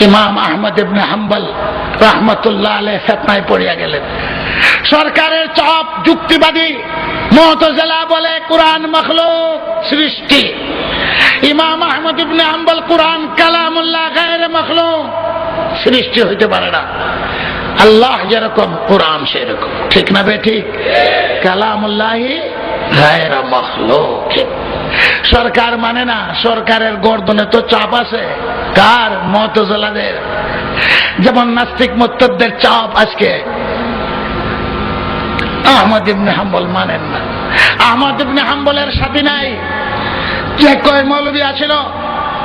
ইমাম আহমদ ইবনে হাম্বল রহমতুল্লাহ আলহ ফেতনায় পড়িয়া গেলেন। সরকারের চাপ যুক্তিবাদী মহতজেলা বলে কোরআন মখলুক সৃষ্টি। ইমাম আহমদ ইবনে হাম্বল কোরআন কালামুল্লাহ গায়ের মখলুক সৃষ্টি হইতে পারে না। আল্লাহ যেরকম, কোরআন সেরকম। ঠিক না বে ঠিক? কালামুল্লাহি গায়ের মখলুক। সরকার মানে না, সরকারের গর্দনে তো চাপ আছে। কার? মতজলাদের। যেমন নাস্তিক মোত্তদের চাপ আজকে। আহমদ ইবনে হাম্বল মানেন না। আহমদ ইবনে হাম্বলের সাথী নাই। যে কয় মৌলবী আছিল,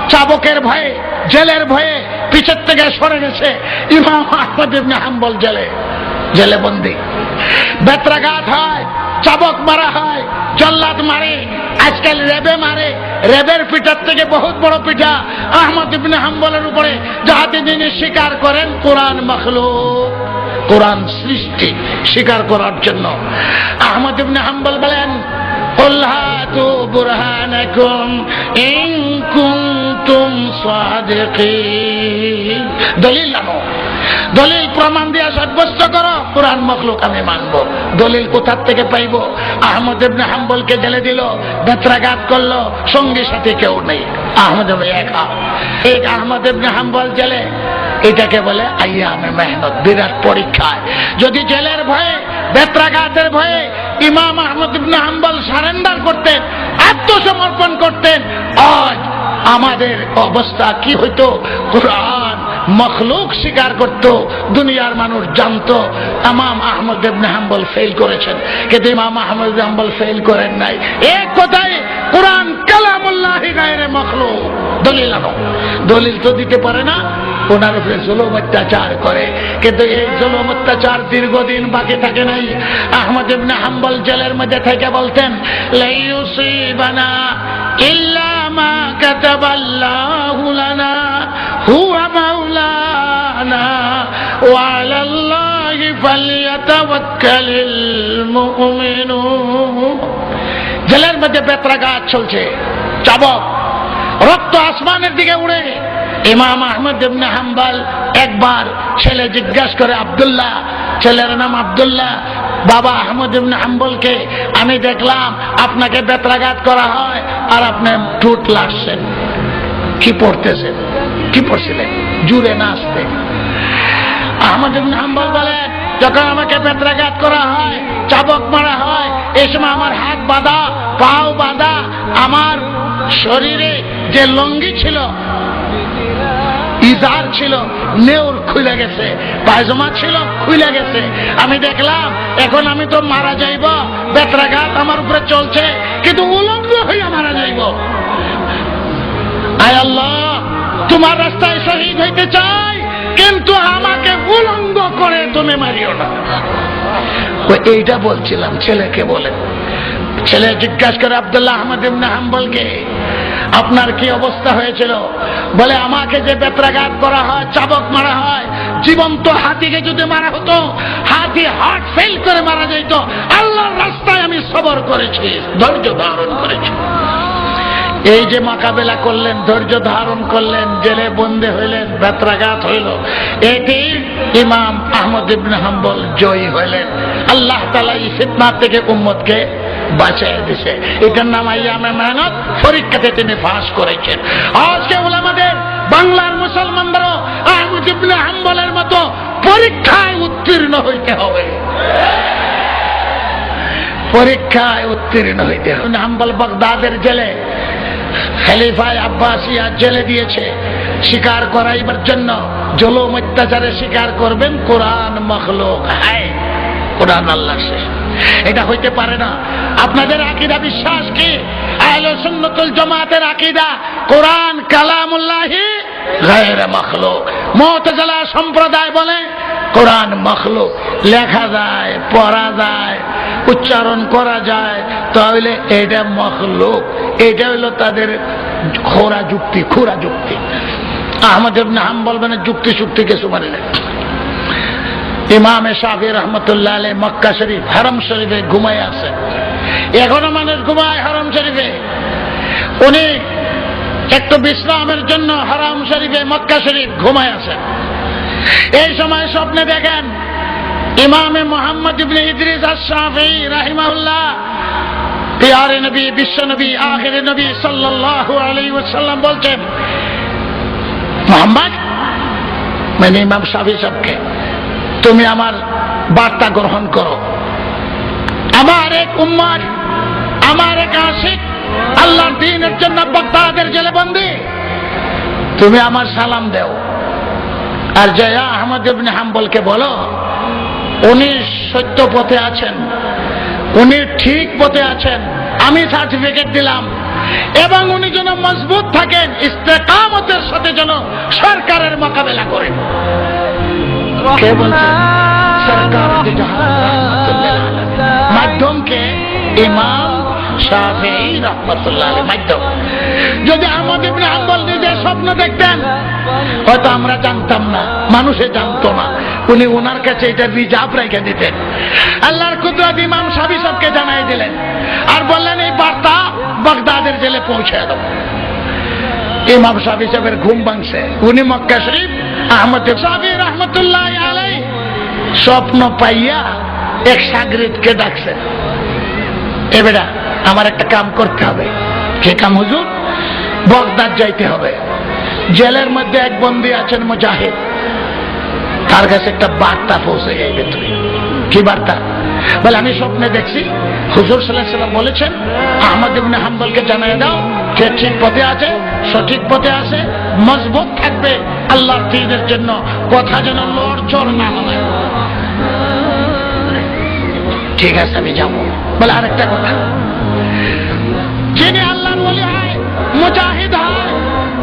চাবকের ভয়ে, জেলের ভয়ে পিছের থেকে সরে গেছে ইমাম আহমদ ইবনে হাম্বল জেলে। জেলে বন্দি বেত্রাঘাত হয়, চাবক মারা হয়, জল্লাদ মারে। আজকাল রেবে মারে, রেবের পিঠার থেকে বহুত বড় পিঠা। আহমদ ইবনে হাম্বলের উপরে যাহাতে তিনি স্বীকার করেন কোরআন মখলো কোরআন সৃষ্টি স্বীকার করার জন্য। আহমদ ইবনে হাম্বল বলেন দলিল দলিল প্রমাণ দিয়া সাব্যস্ত করো। কোরআন মখলুক আমি মানবো। দলিল কোথার থেকে পাইবো? আহমদ ইবনে হাম্বলকে জেলে দিল, বেত্রাঘাত করল, সঙ্গী সাথে কেউ নেই। আহমদ একা। এক আহমদ ইবনে হাম্বল জেলে। এটাকে বলে আইয়ামে মেহনত, বিরাট পরীক্ষায়। যদি জেলের ভয়ে, বেত্রাঘাতের ভয়ে ইমাম আহমদ ইবনে হাম্বল সারেন্ডার করতেন, আত্মসমর্পণ করতেন, আজ আমাদের অবস্থা কি হইতো? কোরআন মখলুক স্বীকার করত, দুনিয়ার মানুষ জানতো, ইমাম আহমদ ইবনে হাম্বল ফেল করেছেন। কিন্তু ইমাম আহমদ ইবনে হাম্বল ফেল করেন নাই। এক কথায় কোরআন কালামুল্লাহি গায়রে মখলুক। দলিল আনো। দলিল তো দিতে পারে না, ওনার উপরে জুলুম অত্যাচার করে। কিন্তু এই জুলুম অত্যাচার দীর্ঘদিন বাকি থাকে নাই। আহমদ ইবনে হাম্বল জেলের মধ্যে থেকে বলতেন, লাইয়ুসিবানা ইল্লা মা কাতাবাল্লাহু লানা হুয়া মাওলানা ওয়া আলাল্লাহি ফালইয়াতাওয়াক্কালিল মুমিনুন জেলের মধ্যে বেত্রাঘাত চলছে। চাবক রক্ত আসমানের দিকে উড়ে। ইমাম আহমদ ইবনে হাম্বাল একবার ছেলে জিজ্ঞাসা করে, আব্দুল্লাহ, ছেলের নাম আব্দুল্লাহ। বাবা আহমদ ইবনে হাম্বলকে, আমি দেখলাম আপনাকে বেত্রাঘাত করা হয় আর আপনি ঠুট লাগছেন কি পড়তেছেন? কি পড়ছিলেন জুড়ে না আসতে আহমদ হাম্বল বলে, যখন আমাকে বেত্রাঘাত করা হয়, চাবক মারা হয় এই সময় আমার হাত বাঁধা, পাও বাঁধা, আমার শরীরে যে লঙ্গি ছিল, ইজার ছিল, নেউর খুলে গেছে, পায়জামা ছিল, খুলে গেছে। আমি দেখলাম, এখন আমি তো মারা যাইব বেত্রাঘাত আমার উপরে চলছে, কিন্তু উলঙ্গ হইয়া মারা যাইব। আয় আল্লাহ! তোমার রাস্তায় শহীদ হইতে চাই, কিন্তু আমাকে উলঙ্গ করে তুমি মারিও না। এইটা বলছিলাম, ছেলেকে বলে। ছেলে জিজ্ঞাসা করে, আব্দুল্লাহ আহমদ ইবনে হাম্বলকে আপনার কি অবস্থা হয়েছিল? বলে, আমাকে যে বেত্রাঘাত করা হয়, চাবক মারা হয়, জীবন্ত হাতিকে যদি মারা হতো, হাতি হার্ট ফেল করে মারা যেত। আল্লাহর রাস্তায় আমি সবর করেছি, ধৈর্য ধারণ করেছি। এই যে মোকাবেলা করলেন, ধৈর্য ধারণ করলেন, জেলে বন্দে হইলেন বেত্রাঘাত হইল, এটি ইমাম আহমদ ইবনে হাম্বল জয়ী হইলেন। আল্লাহ তালা এই ফিতনা থেকে উম্মতকে বাঁচিয়ে দিছে। এটার নাম আইয়ামে মেহনত পরীক্ষাতে তিনি ফাঁস করেছেন। আজকে ওলামাদের, বাংলার মুসলমানদেরও আহমদ ইবনে হাম্বলের মতো পরীক্ষায় উত্তীর্ণ হইতে হবে। পরীক্ষায় উত্তীর্ণ হইতে হবে। হাম্বল বাগদাদের জেলে খেলিফায় আব্বাসিয়া জেলে দিয়েছে। শিকার করাইবার জন্য জলম অত্যাচারে শিকার করবেন কোরআন মখলোক। হায়, কোরআন আল্লাহ সে এটা হইতে পারে না। আপনাদের আকিদা বিশ্বাস কি? আহলে আকিদা কোরআন কালামুল্লাহি গায়রে মখলুক। সম্প্রদায় বলে কোরআন মখলুক। লেখা যায়, পড়া যায়, উচ্চারণ করা যায়, তাহলে এটা মখলুক। এটা হইল তাদের খোরা যুক্তি খোরা যুক্তি। আহমদ ইবনে হাম্বল মানে যুক্তি শুক্তি কিছু মানে না ইমামে শাহি রহমতুল্লাহ আলী মক্কা শরীফ, হারম শরীফে ঘুমাই আছে এখনও মানুষ ঘুমায় হারম শরীফে। উনি একটু বিশ্রামের জন্য হারাম শরীফে মক্কা শরীফ ঘুমায় আছেন এই সময় স্বপ্নে দেখেন ইমামে মোহাম্মদ ইবনে ইদ্রিস আশরাফি রাহিমাহুল্লাহ। পিয়ারে নবী, বিশ্ব নবী, আখির নবী সাল্লাল্লাহু আলাইহি ওয়াসাল্লাম বলছেন, মোহাম্মদ মানে ইমাম শাফি সাহেবকে তুমি আমার বার্তা গ্রহণ করো। আমার এক উম্মার, আমার এক আশিক আল্লাহর দিনের জন্য বক্তাদের জেলে বন্দি তুমি আমার সালাম দেও। আর জয়া আহমদ ইবনে হাম্বলকে বলো, উনি সত্য পথে আছেন, উনি ঠিক পথে আছেন, আমি সার্টিফিকেট দিলাম, এবং উনি যেন মজবুত থাকেন, ইস্তেকামতের সাথে যেন সরকারের মোকাবেলা করেন। মাধ্যমকে ইমাম শাফি রহমতুল্লাহ মাধ্যম। যদি আহমদ ইবনে হাম্বল স্বপ্ন দেখতেন? হয়তো আমরা জানতাম না, মানুষে জানতো না। উনি ওনার কাছে এটা রিজার্ভ রেখে দিতেন। আল্লাহর কুদরত ইমাম সাবি সবকে জানাই দিলেন। আর বললেন, এই বার্তা বাগদাদের জেলে পৌঁছে দেবো ইমাম সাবি সাহেবের ঘুম ভাঙছে। উনি মক্কা শরীফ, আহমদ সাবি রহমতুল্লাহ আলাই স্বপ্ন পাইয়া এক সাগরিদকে ডাকছেন। এবারে আমার একটা কাম করতে হবে। কে কাম হুজুর? বগদাদ যাইতে হবে। জেলের মধ্যে এক বন্দি আছেন মুজাহিদ। তার কাছে একটা বার্তা পৌঁছে যাইবে তুমি কি বার্তা? বলে, আমি স্বপ্নে দেখছি, হুজুর সাল্লাহ সাল্লাম বলেছেন, আহমদ ইবনে হাম্বলকে জানাই দাও, সে ঠিক পথে আছে, সঠিক পথে আছে, মজবুত থাকবে, আল্লাহর দিনের জন্য কথা যেন লড় চড় না হয়। ঠিক আছে, আমি যাব। বলে, আরেকটা কথা।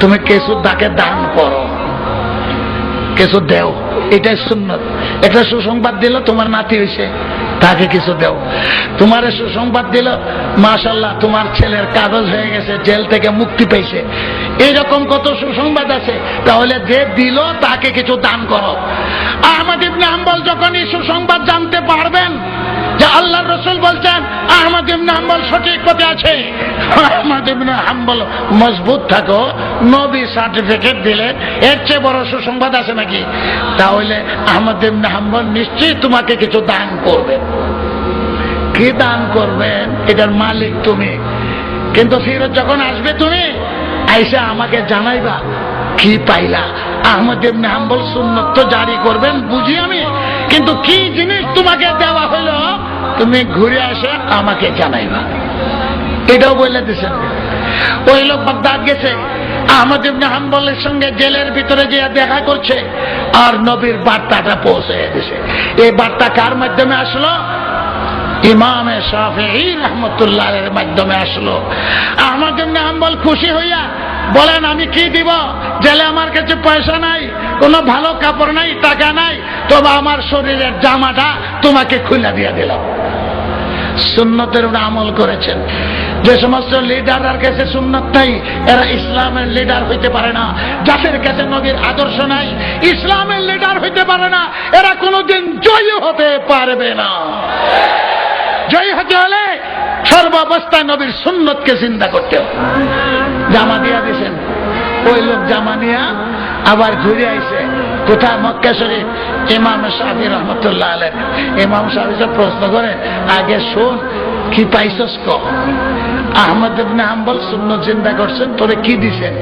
তুমি কিছু তাকে দান করো। কিছু দেও। এটাই সুন্নত। একটা সুসংবাদ দিল তোমার নাতি হয়েছে তাকে কিছু দেও। তোমার সুসংবাদ দিল মাশাল্লাহ তোমার ছেলের কাগজ হয়ে গেছে, জেল থেকে মুক্তি পেয়েছে। এইরকম কত সুসংবাদ আছে। তাহলে যে দিল, তাকে কিছু দান করো। আহমদ ইবনে হাম্বল যখন এই সুসংবাদ জানতে পারবেন, যে আল্লাহ রসুল বলছেন আহমদ হাম্বল সঠিক পথে আছে। আহমদ হাম্বল, মজবুত থাকো। নবী সার্টিফিকেট দিলে এর চেয়ে বড় সুসংবাদ আছে নাকি? তাহলে আহমদ হাম্বল নিশ্চয়ই তোমাকে কিছু দান করবে কি দান করবেন? এটার মালিক তুমি। কিন্তু ফিরত যখন আসবে তুমি, আইসা আমাকে জানাইবা। কি পাইলা? আহমদ ইবনে হাম্বল সুন্নত জারি করবেন, বুঝি আমি। কিন্তু কি জিনিস তোমাকে দেওয়া হলো? তুমি ঘুরে আসে আমাকে জানাইবা। এটাও বলে দিছেন। ওই লোক বাগদাদ গেছে, আহমদ ইবনে হাম্বলের সঙ্গে জেলের ভিতরে যে দেখা করছে, আর নবীর বার্তাটা পৌঁছে দিছে। এই বার্তা কার মাধ্যমে আসলো? ইমামে শাফি রহমতুল্লাহের মাধ্যমে আসলো। আহমদ ইবনে হাম্বল খুশি হইয়া বলেন, আমি কি দিব? জেলে আমার কাছে পয়সা নাই, কোনো ভালো কাপড় নাই, টাকা নাই, তবে আমার শরীরের জামাটা তোমাকে খুলে দিয়ে দিলাম। সুন্নতের উপর আমল করেছেন। যে সমস্ত লিডারের কাছে সুন্নত নাই, এরা ইসলামের লিডার হইতে পারে না। যাদের কাছে নবীর আদর্শ নাই, ইসলামের লিডার হইতে পারে না। এরা কোনোদিন জয়ী হতে পারবে না। জয়ী হতে হলে সর্বাবস্থায় নবীর সুন্নতকে চিন্তা করতে হবে। জামা দিয়া দিছেন ওই লোক জামা নিয়া আবার ঘুরে আইছে। কোথায় মক্কা শরীফ? ইমাম সাহেব রহমতুল্লাহ আলেন ইমাম সাহেব প্রশ্ন করে, আগে শোন, কি পাইছস ক? আহমদ ইবনে হাম্বল শূন্য চিন্তা করছেন, তোরে কি দিছেন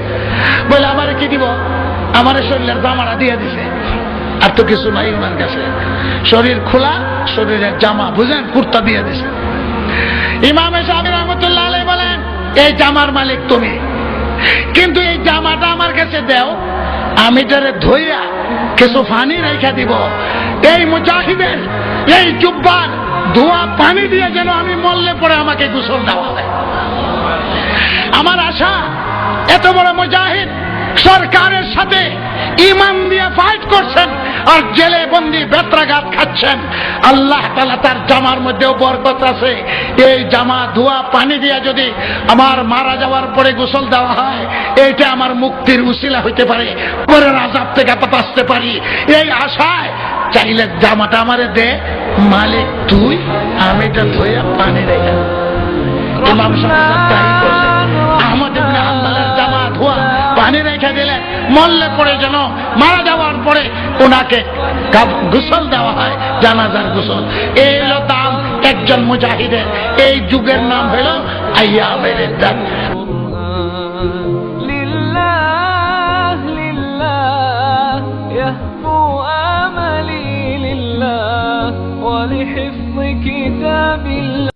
বলে, আমারে কি দিব? আমারে শরীরের জামাটা দিয়ে দিছে। আর তো কিছু নাই ওনার কাছে। শরীর খোলা, শরীরের জামা বুঝলেন কুর্তা দিয়ে দিছে। ইমাম সাহেব রহমতুল্লাহ আলাই বলেন, এই জামার মালিক তুমি। কিন্তু এই জামাটা আমার কাছে দেও। আমি তারে ধইয়া কিছু পানি রেখে দিব এই মুজাহিদের এই জুব্বার ধোয়া পানি দিয়ে যেন আমি মরলে পরে আমাকে গোসল দেওয়া হয় আমার আশা এত বড় মুজাহিদ সরকারের সাথে ইমান দিয়ে ফাইট করছেন আর জেলে বন্দি বেত্রাঘাত খাচ্ছেন। আল্লাহ তালা তার জামার মধ্যেও বরকত আছে। এই জামা, ধোয়া, পানি দিয়া যদি আমার মারা যাওয়ার পরে গোসল দেওয়া হয়, এইটা আমার মুক্তির উসিলা হইতে পারে। পরের আজাব থেকে বাঁচতে পারি। এই আশায় চাইলে জামাটা আমারে দে। মালিক তুই, আমি এটা ধুয়ে পানি রেখে ইমাম সাহেব পানি রেখে দিলেন মল্লে পড়ে যেন মারা যাওয়ার পরে ওনাকে গাব- গোসল দেওয়া হয় জানাজার গোসল এই হলো দাম একজন মুজাহিদের এই যুগের নাম হলো আইয়া বেরেদার لله لله يهفو آملي لله ولحفظ كتاب الله